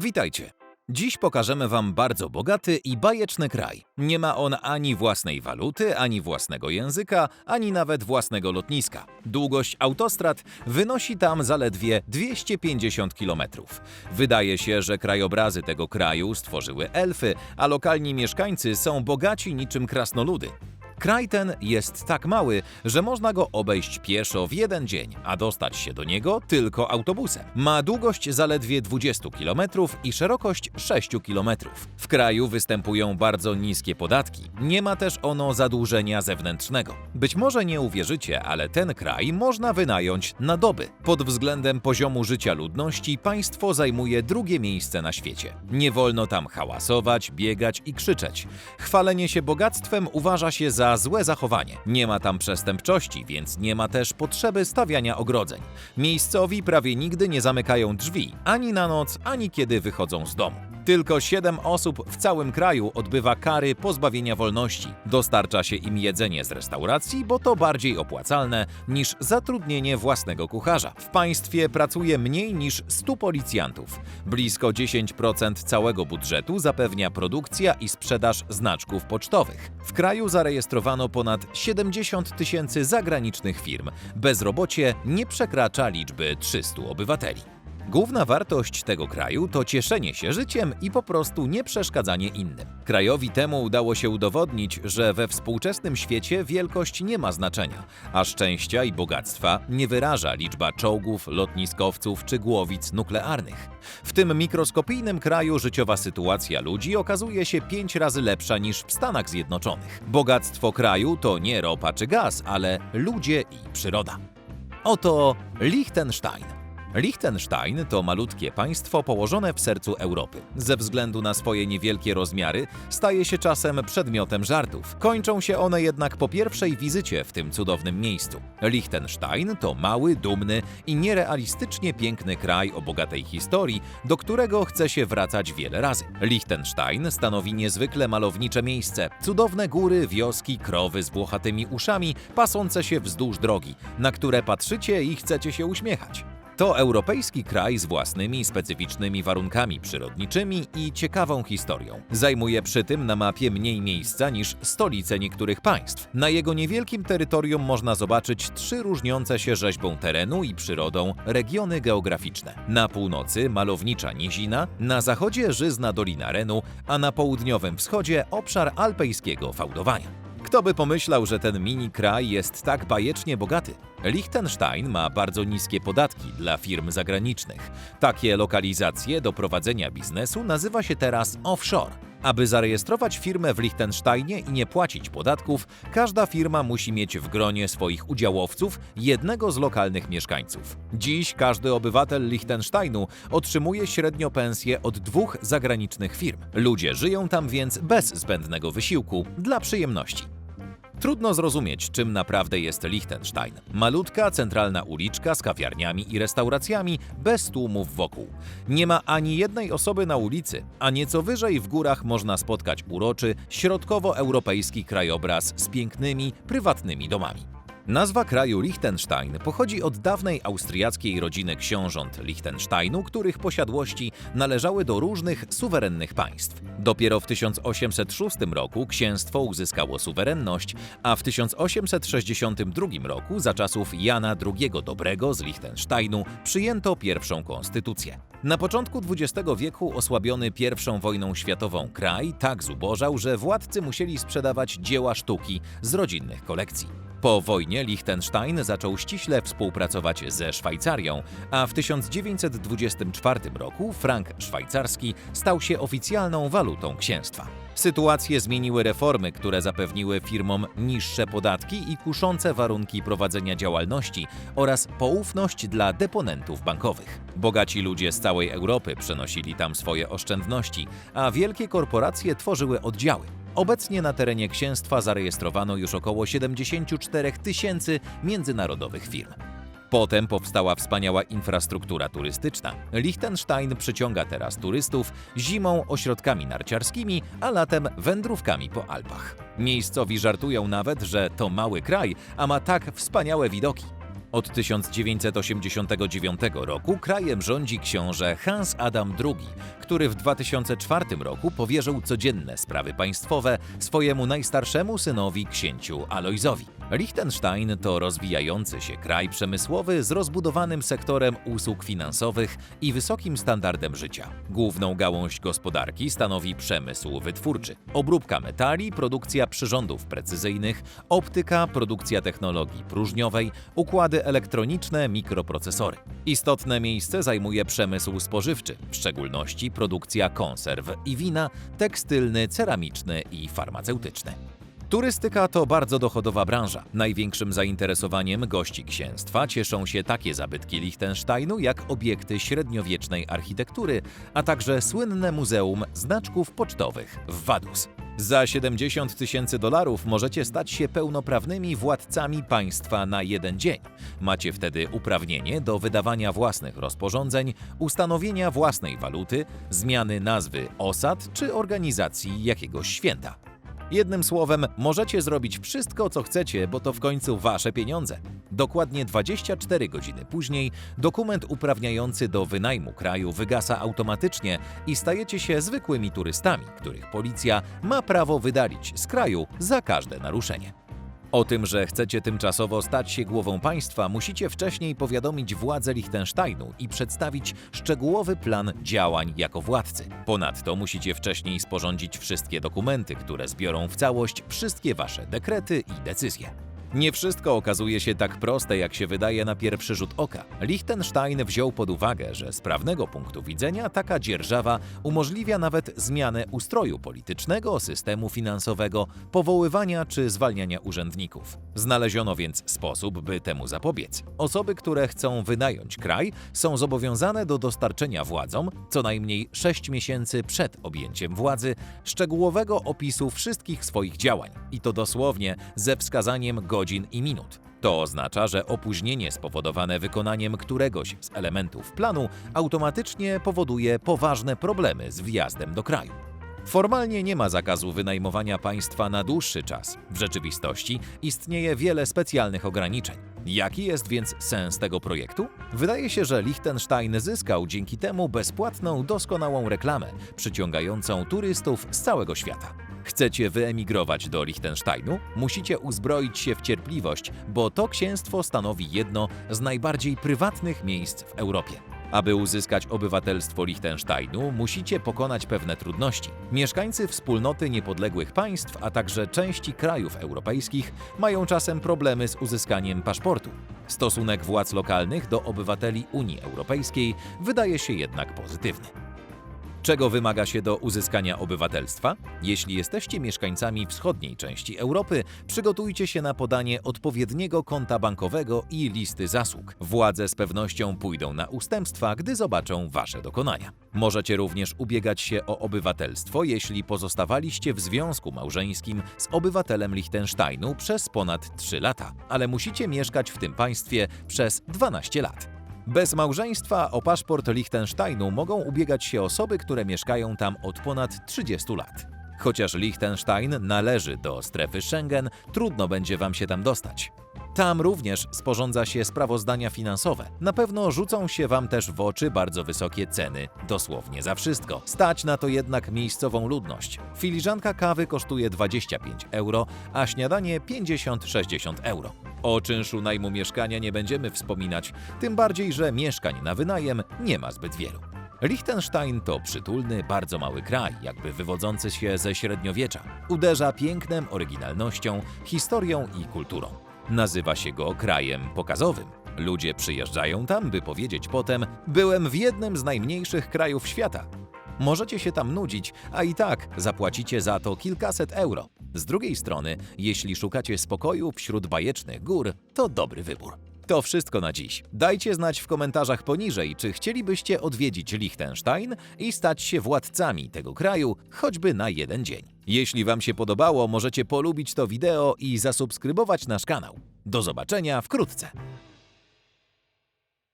Witajcie! Dziś pokażemy Wam bardzo bogaty i bajeczny kraj. Nie ma on ani własnej waluty, ani własnego języka, ani nawet własnego lotniska. Długość autostrad wynosi tam zaledwie 250 km. Wydaje się, że krajobrazy tego kraju stworzyły elfy, a lokalni mieszkańcy są bogaci niczym krasnoludy. Kraj ten jest tak mały, że można go obejść pieszo w jeden dzień, a dostać się do niego tylko autobusem. Ma długość zaledwie 20 km i szerokość 6 km. W kraju występują bardzo niskie podatki. Nie ma też ono zadłużenia zewnętrznego. Być może nie uwierzycie, ale ten kraj można wynająć na doby. Pod względem poziomu życia ludności państwo zajmuje drugie miejsce na świecie. Nie wolno tam hałasować, biegać i krzyczeć. Chwalenie się bogactwem uważa się za złe zachowanie. Nie ma tam przestępczości, więc nie ma też potrzeby stawiania ogrodzeń. Miejscowi prawie nigdy nie zamykają drzwi, ani na noc, ani kiedy wychodzą z domu. Tylko 7 osób w całym kraju odbywa kary pozbawienia wolności. Dostarcza się im jedzenie z restauracji, bo to bardziej opłacalne niż zatrudnienie własnego kucharza. W państwie pracuje mniej niż 100 policjantów. Blisko 10% całego budżetu zapewnia produkcja i sprzedaż znaczków pocztowych. W kraju zarejestrowano ponad 70 tysięcy zagranicznych firm. Bezrobocie nie przekracza liczby 300 obywateli. Główna wartość tego kraju to cieszenie się życiem i po prostu nie przeszkadzanie innym. Krajowi temu udało się udowodnić, że we współczesnym świecie wielkość nie ma znaczenia, a szczęścia i bogactwa nie wyraża liczba czołgów, lotniskowców czy głowic nuklearnych. W tym mikroskopijnym kraju życiowa sytuacja ludzi okazuje się pięć razy lepsza niż w Stanach Zjednoczonych. Bogactwo kraju to nie ropa czy gaz, ale ludzie i przyroda. Oto Liechtenstein. Liechtenstein to malutkie państwo położone w sercu Europy. Ze względu na swoje niewielkie rozmiary staje się czasem przedmiotem żartów. Kończą się one jednak po pierwszej wizycie w tym cudownym miejscu. Liechtenstein to mały, dumny i nierealistycznie piękny kraj o bogatej historii, do którego chce się wracać wiele razy. Liechtenstein stanowi niezwykle malownicze miejsce. Cudowne góry, wioski, krowy z włochatymi uszami pasące się wzdłuż drogi, na które patrzycie i chcecie się uśmiechać. To europejski kraj z własnymi specyficznymi warunkami przyrodniczymi i ciekawą historią. Zajmuje przy tym na mapie mniej miejsca niż stolice niektórych państw. Na jego niewielkim terytorium można zobaczyć trzy różniące się rzeźbą terenu i przyrodą regiony geograficzne. Na północy malownicza nizina, na zachodzie żyzna Dolina Renu, a na południowym wschodzie obszar alpejskiego fałdowania. Kto by pomyślał, że ten mini kraj jest tak bajecznie bogaty? Liechtenstein ma bardzo niskie podatki dla firm zagranicznych. Takie lokalizacje do prowadzenia biznesu nazywa się teraz offshore. Aby zarejestrować firmę w Liechtensteinie i nie płacić podatków, każda firma musi mieć w gronie swoich udziałowców jednego z lokalnych mieszkańców. Dziś każdy obywatel Liechtensteinu otrzymuje średnio pensję od dwóch zagranicznych firm. Ludzie żyją tam więc bez zbędnego wysiłku, dla przyjemności. Trudno zrozumieć, czym naprawdę jest Liechtenstein. Malutka, centralna uliczka z kawiarniami i restauracjami, bez tłumów wokół. Nie ma ani jednej osoby na ulicy, a nieco wyżej w górach można spotkać uroczy, środkowoeuropejski krajobraz z pięknymi, prywatnymi domami. Nazwa kraju Liechtenstein pochodzi od dawnej austriackiej rodziny książąt Liechtensteinu, których posiadłości należały do różnych suwerennych państw. Dopiero w 1806 roku księstwo uzyskało suwerenność, a w 1862 roku za czasów Jana II Dobrego z Liechtensteinu przyjęto pierwszą konstytucję. Na początku XX wieku osłabiony I wojną światową kraj tak zubożał, że władcy musieli sprzedawać dzieła sztuki z rodzinnych kolekcji. Po wojnie Liechtenstein zaczął ściśle współpracować ze Szwajcarią, a w 1924 roku frank szwajcarski stał się oficjalną walutą księstwa. Sytuację zmieniły reformy, które zapewniły firmom niższe podatki i kuszące warunki prowadzenia działalności oraz poufność dla deponentów bankowych. Bogaci ludzie z całej Europy przenosili tam swoje oszczędności, a wielkie korporacje tworzyły oddziały. Obecnie na terenie księstwa zarejestrowano już około 74 tysięcy międzynarodowych firm. Potem powstała wspaniała infrastruktura turystyczna. Liechtenstein przyciąga teraz turystów zimą ośrodkami narciarskimi, a latem wędrówkami po Alpach. Miejscowi żartują nawet, że to mały kraj, a ma tak wspaniałe widoki. Od 1989 roku krajem rządzi książę Hans Adam II, który w 2004 roku powierzył codzienne sprawy państwowe swojemu najstarszemu synowi księciu Alojzowi. Liechtenstein to rozwijający się kraj przemysłowy z rozbudowanym sektorem usług finansowych i wysokim standardem życia. Główną gałąź gospodarki stanowi przemysł wytwórczy, obróbka metali, produkcja przyrządów precyzyjnych, optyka, produkcja technologii próżniowej, układy elektroniczne, mikroprocesory. Istotne miejsce zajmuje przemysł spożywczy, w szczególności produkcja konserw i wina, tekstylny, ceramiczny i farmaceutyczny. Turystyka to bardzo dochodowa branża. Największym zainteresowaniem gości księstwa cieszą się takie zabytki Liechtensteinu jak obiekty średniowiecznej architektury, a także słynne muzeum znaczków pocztowych w Vaduz. Za 70 tysięcy dolarów możecie stać się pełnoprawnymi władcami państwa na jeden dzień. Macie wtedy uprawnienie do wydawania własnych rozporządzeń, ustanowienia własnej waluty, zmiany nazwy osad czy organizacji jakiegoś święta. Jednym słowem, możecie zrobić wszystko, co chcecie, bo to w końcu wasze pieniądze. Dokładnie 24 godziny później dokument uprawniający do wynajmu kraju wygasa automatycznie i stajecie się zwykłymi turystami, których policja ma prawo wydalić z kraju za każde naruszenie. O tym, że chcecie tymczasowo stać się głową państwa, musicie wcześniej powiadomić władze Liechtensteinu i przedstawić szczegółowy plan działań jako władcy. Ponadto musicie wcześniej sporządzić wszystkie dokumenty, które zbiorą w całość wszystkie wasze dekrety i decyzje. Nie wszystko okazuje się tak proste, jak się wydaje na pierwszy rzut oka. Liechtenstein wziął pod uwagę, że z prawnego punktu widzenia taka dzierżawa umożliwia nawet zmianę ustroju politycznego, systemu finansowego, powoływania czy zwalniania urzędników. Znaleziono więc sposób, by temu zapobiec. Osoby, które chcą wynająć kraj, są zobowiązane do dostarczenia władzom co najmniej 6 miesięcy przed objęciem władzy szczegółowego opisu wszystkich swoich działań i to dosłownie ze wskazaniem godzin i minut. To oznacza, że opóźnienie spowodowane wykonaniem któregoś z elementów planu automatycznie powoduje poważne problemy z wjazdem do kraju. Formalnie nie ma zakazu wynajmowania państwa na dłuższy czas. W rzeczywistości istnieje wiele specjalnych ograniczeń. Jaki jest więc sens tego projektu? Wydaje się, że Liechtenstein zyskał dzięki temu bezpłatną, doskonałą reklamę, przyciągającą turystów z całego świata. Chcecie wyemigrować do Liechtensteinu? Musicie uzbroić się w cierpliwość, bo to księstwo stanowi jedno z najbardziej prywatnych miejsc w Europie. Aby uzyskać obywatelstwo Liechtensteinu, musicie pokonać pewne trudności. Mieszkańcy wspólnoty niepodległych państw, a także części krajów europejskich mają czasem problemy z uzyskaniem paszportu. Stosunek władz lokalnych do obywateli Unii Europejskiej wydaje się jednak pozytywny. Czego wymaga się do uzyskania obywatelstwa? Jeśli jesteście mieszkańcami wschodniej części Europy, przygotujcie się na podanie odpowiedniego konta bankowego i listy zasług. Władze z pewnością pójdą na ustępstwa, gdy zobaczą wasze dokonania. Możecie również ubiegać się o obywatelstwo, jeśli pozostawaliście w związku małżeńskim z obywatelem Liechtensteinu przez ponad 3 lata, ale musicie mieszkać w tym państwie przez 12 lat. Bez małżeństwa o paszport Liechtensteinu mogą ubiegać się osoby, które mieszkają tam od ponad 30 lat. Chociaż Liechtenstein należy do strefy Schengen, trudno będzie wam się tam dostać. Tam również sporządza się sprawozdania finansowe. Na pewno rzucą się wam też w oczy bardzo wysokie ceny, dosłownie za wszystko. Stać na to jednak miejscową ludność. Filiżanka kawy kosztuje 25 euro, a śniadanie 50-60 euro. O czynszu najmu mieszkania nie będziemy wspominać, tym bardziej, że mieszkań na wynajem nie ma zbyt wielu. Liechtenstein to przytulny, bardzo mały kraj, jakby wywodzący się ze średniowiecza. Uderza pięknem, oryginalnością, historią i kulturą. Nazywa się go krajem pokazowym. Ludzie przyjeżdżają tam, by powiedzieć potem: Byłem w jednym z najmniejszych krajów świata. Możecie się tam nudzić, a i tak zapłacicie za to kilkaset euro. Z drugiej strony, jeśli szukacie spokoju wśród bajecznych gór, to dobry wybór. To wszystko na dziś. Dajcie znać w komentarzach poniżej, czy chcielibyście odwiedzić Liechtenstein i stać się władcami tego kraju, choćby na jeden dzień. Jeśli Wam się podobało, możecie polubić to wideo i zasubskrybować nasz kanał. Do zobaczenia wkrótce.